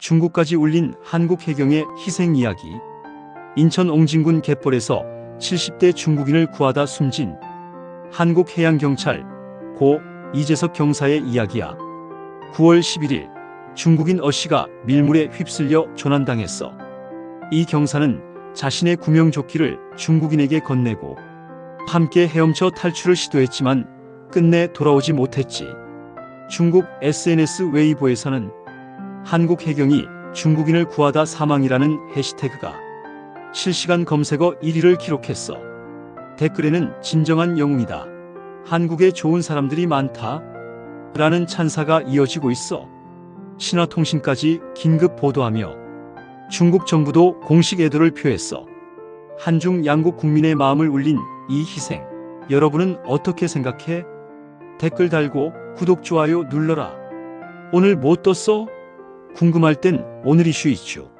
중국까지 울린 한국 해경의 희생 이야기. 인천 옹진군 갯벌에서 70대 중국인을 구하다 숨진 한국 해양경찰 고 이재석 경사의 이야기야. 9월 11일 중국인 어 씨가 밀물에 휩쓸려 조난당했어. 이 경사는 자신의 구명조끼를 중국인에게 건네고 함께 헤엄쳐 탈출을 시도했지만 끝내 돌아오지 못했지. 중국 SNS 웨이보에서는 한국 해경이 중국인을 구하다 사망이라는 해시태그가 실시간 검색어 1위를 기록했어. 댓글에는 진정한 영웅이다. 한국에 좋은 사람들이 많다. 라는 찬사가 이어지고 있어. 신화통신까지 긴급 보도하며 중국 정부도 공식 애도를 표했어. 한중 양국 국민의 마음을 울린 이 희생. 여러분은 어떻게 생각해? 댓글 달고 구독, 좋아요 눌러라. 오늘 뭐 떴어? 궁금할 땐 오늘 이슈 이슈.